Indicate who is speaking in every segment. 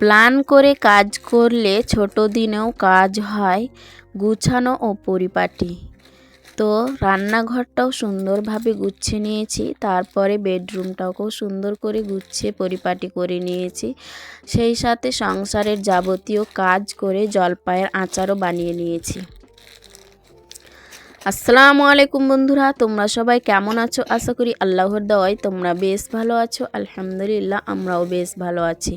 Speaker 1: Plan করে কাজ করলে ছোট দিনেও কাজ হয়, গুছানো ও পরিপাটি। তো রান্নাঘরটাও সুন্দরভাবে গুছিয়ে নিয়েছি, তারপরে বেডরুমটাকেও সুন্দর করে গুছিয়ে পরিপাটি করে নিয়েছি। সেই সাথে সংসারের যাবতীয় কাজ করে জলপাইয়ের আচারও বানিয়ে নিয়েছি। আসসালামু আলাইকুম বন্ধুরা, তোমরা সবাই কেমন আছো? আশা করি আল্লাহর দেওয়ায় তোমরা বেশ ভালো আছো। আলহামদুলিল্লাহ, আমরাও বেশ ভালো আছি।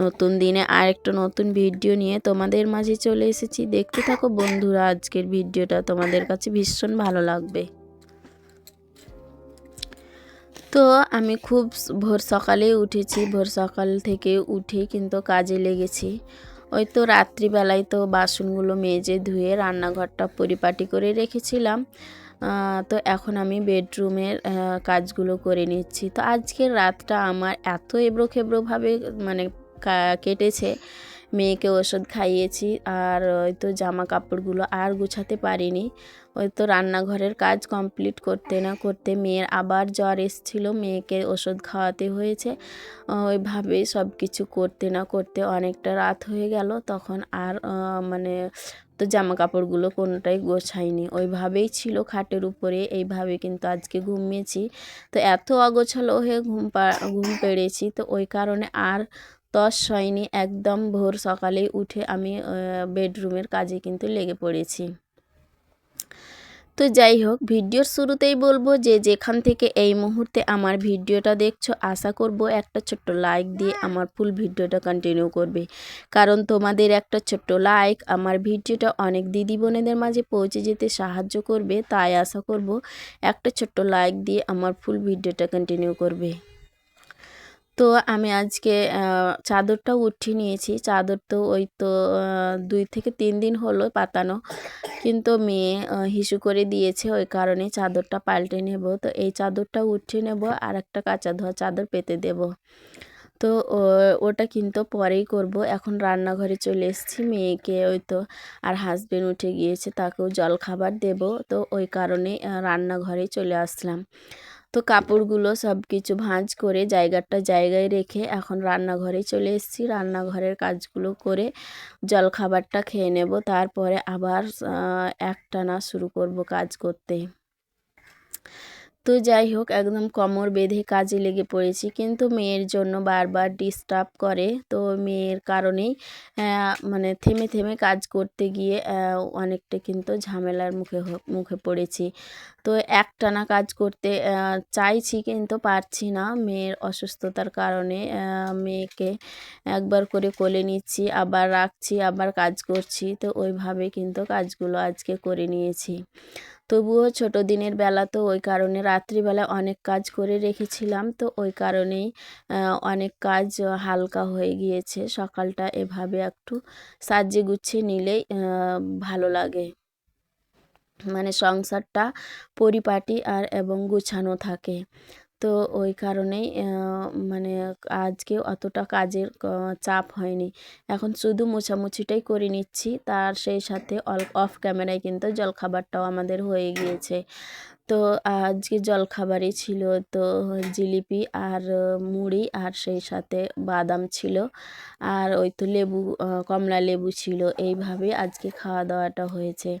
Speaker 1: নতুন দিনে আরেকটা নতুন ভিডিও নিয়ে তোমাদের মাঝে চলে এসেছি। দেখতে থাকো বন্ধুরা, আজকের ভিডিওটা তোমাদের কাছে ভীষণ ভালো লাগবে। তো আমি খুব ভোর সকালে উঠেছি। ভোর সকাল থেকে উঠে কিন্তু কাজে লেগেছি। ওই তো রাত্রিবেলায় তো বাসনগুলো মেজে ধুয়ে রান্নাঘরটা পরিপাটি করে রেখেছিলাম। তো এখন আমি বেডরুমের কাজগুলো করে নিচ্ছি। তো আজকের রাতটা আমার এত এবড়ো খেবড়োভাবে মানে কেটেছে মেয়েকে ওষুধ খাইয়েছি আর ওই তো জামা কাপড়গুলো আর গুছাতে পারিনি। ওই তো রান্নাঘরের কাজ কমপ্লিট করতে না করতে মেয়ের আবার জ্বর এসছিল, মেয়েকে ওষুধ খাওয়াতে হয়েছে। ওইভাবেই সব কিছু করতে না করতে অনেকটা রাত হয়ে গেল। তখন আর মানে তো জামা কাপড়গুলো কোনোটাই গোছাইনি। ওইভাবেই ছিল খাটের উপরে, এইভাবে কিন্তু আজকে ঘুমিয়েছি। তো এত অগোছালো হয়ে ঘুম পা, ঘুম পেড়েছি। তো ওই কারণে আর তস হয়নি। একদম ভোর সকালে উঠে আমি বেডরুমের কাজে কিন্তু লেগে পড়েছি। তো যাই হোক, ভিডিওর শুরুতেই বলব যে যেখান থেকে এই মুহূর্তে আমার ভিডিওটা দেখছ, আশা করব একটা ছোট্ট লাইক দিয়ে আমার ফুল ভিডিওটা কন্টিনিউ করবে। কারণ তোমাদের একটা ছোট্ট লাইক আমার ভিডিওটা অনেক দিদি বোনেদের মাঝে পৌঁছে যেতে সাহায্য করবে, তাই আশা করব একটা ছোট্ট লাইক দিয়ে আমার ফুল ভিডিওটা কন্টিনিউ করবে। তো আমি আজকে চাদরটাও উঠিয়ে নিয়েছি। চাদর তো ওই তো দুই থেকে তিন দিন হলো পাতানো। কিন্তু মেয়ে হিসু করে দিয়েছে ওই কারণে চাদরটা পাল্টে নেব। তো এই চাদরটা উঠিয়ে নেব আর একটা কাঁচা ধোয়া চাদর পেতে দেব। তো ওটা কিন্তু পরেই করব। এখন রান্নাঘরে চলে এসেছি মেয়েকে ওই তো, আর হাজবেন্ড উঠে গিয়েছে, তাকেও জল খাবার দেব। তো ওই কারণে রান্নাঘরে চলে আসলাম। তো কাপড়গুলো সব কিছু ভাঁজ করে জায়গাটা জায়গায় রেখে এখন রান্নাঘরে চলে এসেছি। রান্নাঘরের কাজগুলো করে জলখাবারটা খেয়ে নেব, তারপরে আবার একটানা শুরু করব কাজ করতে। তো যাই হোক, একদম কোমর বেঁধে কাজে লেগে পড়েছি। কিন্তু মেয়ের জন্য বারবার ডিস্টার্ব করে। তো মেয়ের কারণেই মানে থেমে থেমে কাজ করতে গিয়ে অনেকটা কিন্তু ঝামেলার মুখে মুখে পড়েছি। তো একটানা কাজ করতে চাইছি কিন্তু পারছি না। মেয়ের অসুস্থতার কারণে মেয়েকে একবার করে কোলে নিচ্ছি, আবার রাখছি, আবার কাজ করছি। তো ওইভাবে কিন্তু কাজগুলো আজকে করে নিয়েছি। তবুও ছোট দিনের বেলা তো ওই কারণে রাত্রিবেলা অনেক কাজ করে রেখেছিলাম। তো ওই কারণেই অনেক কাজ হালকা হয়ে গিয়েছে। সকালটা এভাবে একটু সাজিয়ে গুছিয়ে নিলেই ভালো লাগে। মানে সংসারটা পরিপাটি আর এবং গুছানো থাকে। তো ওই কারণেই মানে আজকে অতটা কাজের চাপ হয়নি। এখন শুধু মোছামুছিটাই করে নিচ্ছি। তার সেই সাথে অফ ক্যামেরায় কিন্তু জলখাবারটাও আমাদের হয়ে গিয়েছে। তো আজকে জলখাবারই ছিল, তো জিলিপি আর মুড়ি আর সেই সাথে বাদাম ছিল। আর ওই তো লেবু কমলা লেবু ছিল। এইভাবে আজকে খাওয়া দাওয়াটা হয়েছে।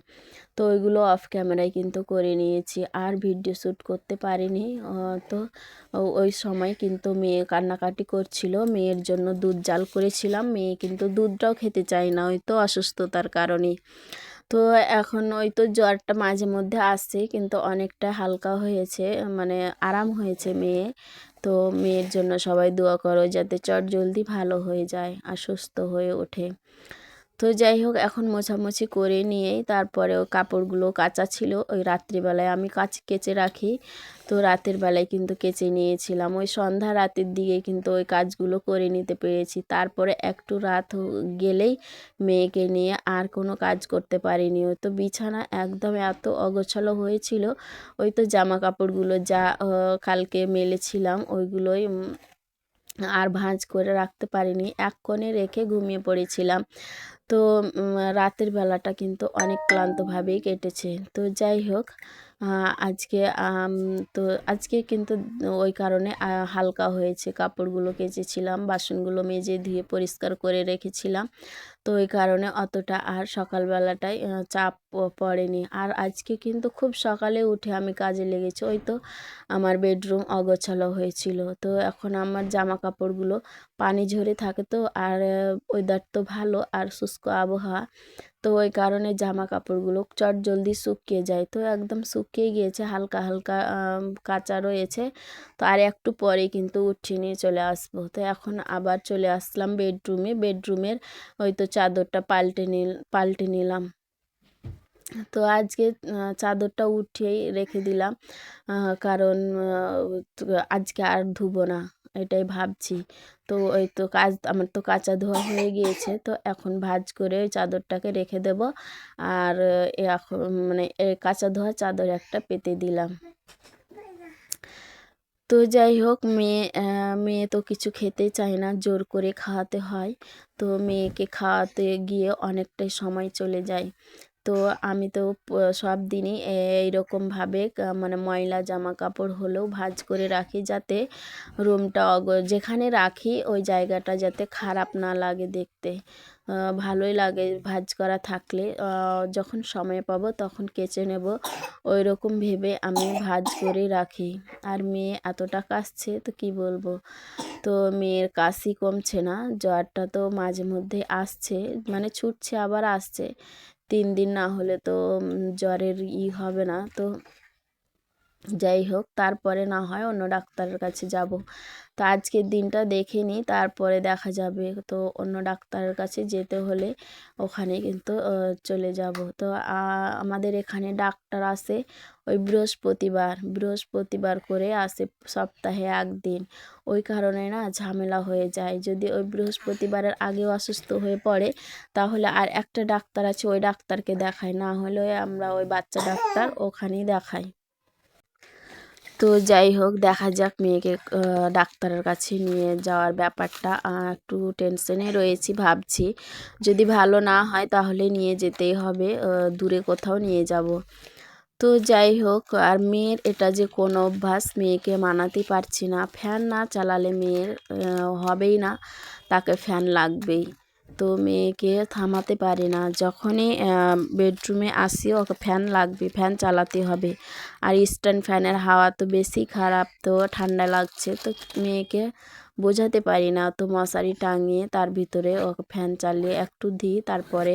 Speaker 1: তো ওইগুলো অফ ক্যামেরায় কিন্তু করে নিয়েছি। আর ভিডিও শ্যুট করতে পারিনি তো ওই সময় কিন্তু মেয়ে কান্নাকাটি করছিল। মেয়ের জন্য দুধ জাল করেছিলাম। মেয়ে কিন্তু দুধটাও খেতে চায় না, ওই তো অসুস্থতার কারণে তো এখন ওই তো জ্বরটা মাঝে মধ্যে আসছে, কিন্তু অনেকটা হালকা হয়েছে মানে আরাম হয়েছে মেয়ে। তো মেয়ের জন্য সবাই দোয়া করো যাতে চট জলদি ভালো হয়ে যায় আর সুস্থ হয়ে ওঠে। তো যাই হোক, এখন মোছামুছি করে নিয়েই তারপরে ওই কাপড়গুলো কাঁচা ছিল। ওই রাত্রিবেলায় আমি কাচ কেচে রাখি। তো রাতের বেলায় কিন্তু কেচে নিয়েছিলাম। ওই সন্ধ্যা রাতের দিকে কিন্তু ওই কাজগুলো করে নিতে পেরেছি। তারপরে একটু রাত গেলেই মেয়েকে নিয়ে আর কোনো কাজ করতে পারিনি। ওই তো বিছানা একদম এত অগোছালো হয়েছিল। ওই তো জামা কাপড়গুলো যা কালকে মেলেছিলাম, ওইগুলোই আর ভাঁজ করে রাখতে পারিনি। এক কোণে রেখে ঘুমিয়ে পড়েছিলাম। তো রাতের বেলাটা কিন্তু অনেক ক্লান্তভাবেই কেটেছে। তো যাই হোক আজকে তো আজকে কিন্তু ওই কারণে হালকা হয়েছে। কাপড়গুলো কেচেছিলাম, বাসনগুলো মেজে ধুয়ে পরিষ্কার করে রেখেছিলাম। তো ওই কারণে অতটা আর সকালবেলাটায় চাপ পড়েনি। আর আজকে কিন্তু খুব সকালে উঠে আমি কাজে লেগেছি। ওই তো আমার বেডরুম অগোছালো হয়েছিল। তো এখন আমার জামা কাপড়গুলো পানি ঝরে থাকে তো, আর ওয়েদার তো ভালো, আর শুষ্ক আবহাওয়া। তো ওই কারণে জামা কাপড়গুলো চট জলদি শুকিয়ে যায়। তো একদম শুকিয়ে গিয়েছে, হালকা হালকা কাঁচা রয়েছে। তো আর একটু পরে কিন্তু উঠিয়ে নিয়ে চলে আসব। তো এখন আবার চলে আসলাম বেডরুমে বেডরুমের ওই তো চাদরটা পাল্টে নিল, পাল্টে নিলাম। তো আজকে চাদরটা উঠিয়েই রেখে দিলাম। কারণ আজকে আর ধুবো না, এটাই ভাবছি। তো ওই তো কাজ, আমার তো কাঁচা ধোয়া হয়ে গিয়েছে। তো এখন ভাঁজ করে ওই চাদরটাকে রেখে দেব। আর এখন মানে কাঁচা ধোয়া চাদর একটা পেতে দিলাম। তো যাই হোক, মেয়ে মেয়ে তো কিছু খেতে চায় না, জোর করে খাওয়াতে হয়। তো মেয়েকে খাওয়াতে গিয়ে অনেকটাই সময় চলে যায়। তো আমি তো সব দিনই এইরকমভাবে মানে ময়লা জামা কাপড় হলেও ভাঁজ করে রাখি যাতে রুমটা অগ, যেখানে রাখি ওই জায়গাটা যাতে খারাপ না লাগে দেখতে। ভালোই লাগে ভাঁজ করা থাকলে। যখন সময় পাবো তখন কেচে নেব। ওই রকম ভেবে আমি ভাঁজ করে রাখি। আর মেয়ে এতটা কাশছে তো কি বলব? তো মেয়ের কাশি কমছে না। জ্বরটা তো মাঝে মধ্যে আসছে। মানে ছুটছে আবার আসছে। তিন দিন না হলে তো জ্বরের ই হবে না। তো যাই হোক, তারপরে না হয় অন্য ডাক্তারের কাছে যাব। তো আজকের দিনটা দেখে নিই, তারপরে দেখা যাবে। তো অন্য ডাক্তারের কাছে যেতে হলে ওখানে কিন্তু চলে যাব। তো আমাদের এখানে ডাক্তার আসে ওই বৃহস্পতিবার। বৃহস্পতিবার করে আসে সপ্তাহে একদিন। ওই কারণে না ঝামেলা হয়ে যায়। যদি ওই বৃহস্পতিবারের আগেও অসুস্থ হয়ে পড়ে, তাহলে আর একটা ডাক্তার আছে, ওই ডাক্তারকে দেখায়। না হলে আমরা ওই বাচ্চা ডাক্তার ওখানেই দেখাই। তো যাই হোক, দেখা যাক মেয়েকে ডাক্তারের কাছে নিয়ে যাওয়ার ব্যাপারটা একটু টেনশনে রয়েছি ভাবছি। যদি ভালো না হয় তাহলে নিয়ে যেতেই হবে দূরে কোথাও নিয়ে যাব। তো যাই হোক, আর মেয়ের এটা যে কোনো অভ্যাস, মেয়েকে মানাতে পারছি না। ফ্যান না চালালে মেয়ের হবেই না, তাকে ফ্যান লাগবেই। তো মেয়েকে থামাতে পারি না। যখনই বেডরুমে আসি, ওকে ফ্যান লাগবে, ফ্যান চালাতে হবে। আর স্ট্যান্ড ফ্যানের হাওয়া তো বেশি খারাপ, তো ঠান্ডা লাগছে, তো মেয়েকে বোঝাতে পারি না। তো মশারি টাঙিয়ে তার ভিতরে ওকে ফ্যান চালিয়ে একটু দিই, তারপরে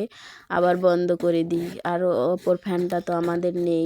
Speaker 1: আবার বন্ধ করে দিই। আর ওপর ফ্যানটা তো আমাদের নেই।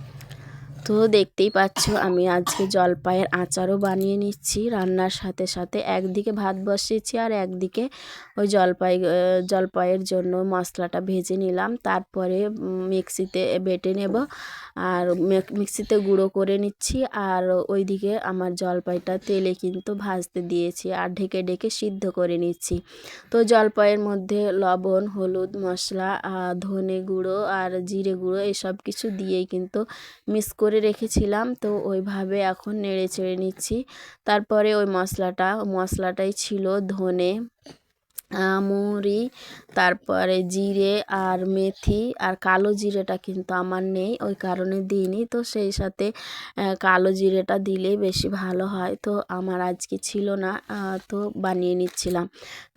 Speaker 1: তো দেখতেই পাচ্ছ, আমি আজকে জলপাইয়ের আচারও বানিয়ে নিচ্ছি। রান্নার সাথে সাথে একদিকে ভাত বসিয়েছি আর একদিকে ওই জলপাই জলপাইয়ের জন্য মশলাটা ভেজে নিলাম। তারপরে মিক্সিতে বেটে নেব আর মিক্সিতে গুঁড়ো করে নিচ্ছি। আর ওইদিকে আমার জলপাইটা তেলে কিন্তু ভাজতে দিয়েছি আর ঢেকে ঢেকে সিদ্ধ করে নিচ্ছি। তো জলপাইয়ের মধ্যে লবণ, হলুদ মশলা ধনে গুঁড়ো আর জিরে গুঁড়ো এসব কিছু দিয়েই কিন্তু মিক্স করে রেখেছিলাম, তো ওইভাবে এখন নেড়ে চেড়ে নিচ্ছি। তারপরে ওই মশলাটা, মশলাটাই ছিল ধনে মৌরি, তারপরে জিরে আর মেথি আর কালো জিরেটা কিন্তু আমার নেই, ওই কারণে দিইনি। তো সেই সাথে কালো জিরেটা দিলেই বেশি ভালো হয়। তো আমার আজকে ছিল না তো বানিয়ে নিচ্ছিলাম।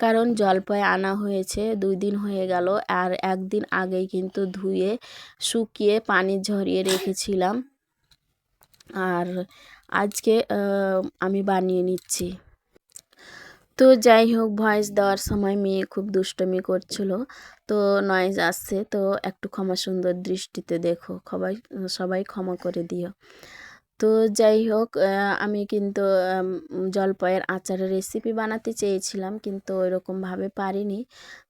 Speaker 1: কারণ জলপাই আনা হয়েছে, দুই দিন হয়ে গেল। আর একদিন আগেই কিন্তু ধুয়ে, শুকিয়ে পানি ঝরিয়ে রেখেছিলাম। আর আজকে আমি বানিয়ে নিচ্ছি। তো যাই হোক, ভয়েস দেওয়ার সময় মেয়ে খুব দুষ্টমি করছিল। তো নয়েজ আসছে, তো একটু ক্ষমা সুন্দর দৃষ্টিতে দেখো সবাই সবাই ক্ষমা করে দিও। তো যাই হোক আমি কিন্তু জলপাইয়ের আচারের রেসিপি বানাতে চেয়েছিলাম কিন্তু ওইরকমভাবে পারিনি।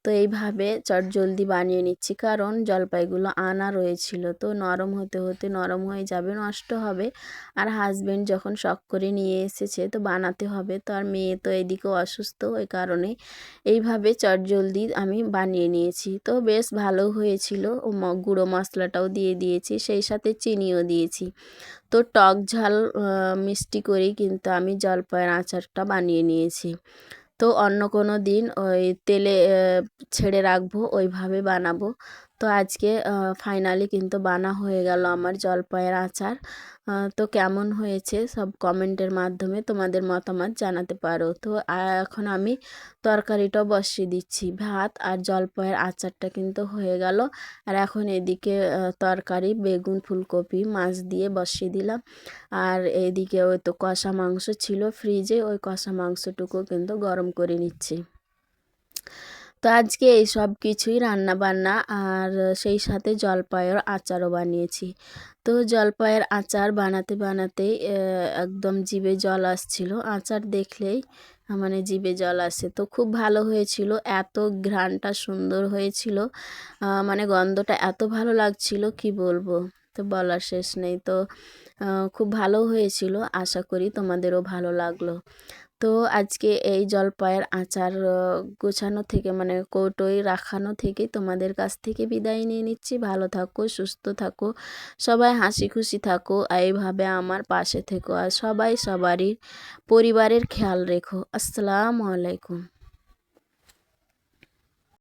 Speaker 1: তো এইভাবে চটজলদি বানিয়ে নিচ্ছি কারণ জলপাইগুলো আনা রয়েছিল। তো নরম হতে হতে নরম হয়ে যাবে, নষ্ট হবে। আর হাজবেন্ড যখন শখ করে নিয়ে এসেছে তো বানাতে হবে। তো আর মেয়ে তো এদিকেও অসুস্থ, ওই কারণে এইভাবে চটজলদি আমি বানিয়ে নিয়েছি। তো বেশ ভালো হয়েছিল। গুঁড়ো মশলাটাও দিয়ে দিয়েছি, সেই সাথে চিনিও দিয়েছি। তো টক ঝাল মিষ্টি করেই কিন্তু আমি জলপাইয়ের আচারটা বানিয়ে নিয়েছি। তো অন্য কোনো দিন ওই তেলে ছেড়ে রাখব, ওইভাবে বানাবো। তো আজকে ফাইনালি কিন্তু বানা হয়ে গেল আমার জলপাইয়ের আচার। তো কেমন হয়েছে সব কমেন্টের মাধ্যমে তোমাদের মতামত জানাতে পারো। তো এখন আমি তরকারিটাও বসিয়ে দিচ্ছি, ভাত আর জলপাইয়ের আচারটা কিন্তু হয়ে গেল। আর এখন এদিকে তরকারি, বেগুন, ফুলকপি, মাছ দিয়ে বসিয়ে দিলাম। আর এদিকে ওই তো কষা মাংস ছিল ফ্রিজে ওই কষা মাংসটুকু কিন্তু গরম করে নিচ্ছি। তো আজকে এই সব কিছুই রান্না বান্না আর সেই সাথে জলপাইয়ের আচারও বানিয়েছি। তো জলপাইয়ের আচার বানাতে বানাতেই আহ, একদম জিভে জল আসছিল। আচার দেখলেই মানে জিভে জল আসে। তো খুব ভালো হয়েছিল এত ঘ্রাণটা সুন্দর হয়েছিল। মানে গন্ধটা এত ভালো লাগছিল কি বলব? তো বলার শেষ নেই। তো খুব ভালো হয়েছিল। আশা করি তোমাদেরও ভালো লাগল। তো আজকে এই জলপাইয়ের আচার গোছানো থেকে মানে কৌটোয় রাখানো থেকে তোমাদের কাছ থেকে বিদায় নিয়ে নিচ্ছি। ভালো থাকো, সুস্থ থাকো, সবাই হাসি খুশি থাকো, এইভাবে আমার পাশে থেকো। আর সবাই সবারই পরিবারের খেয়াল রেখো। আসসালামু আলাইকুম।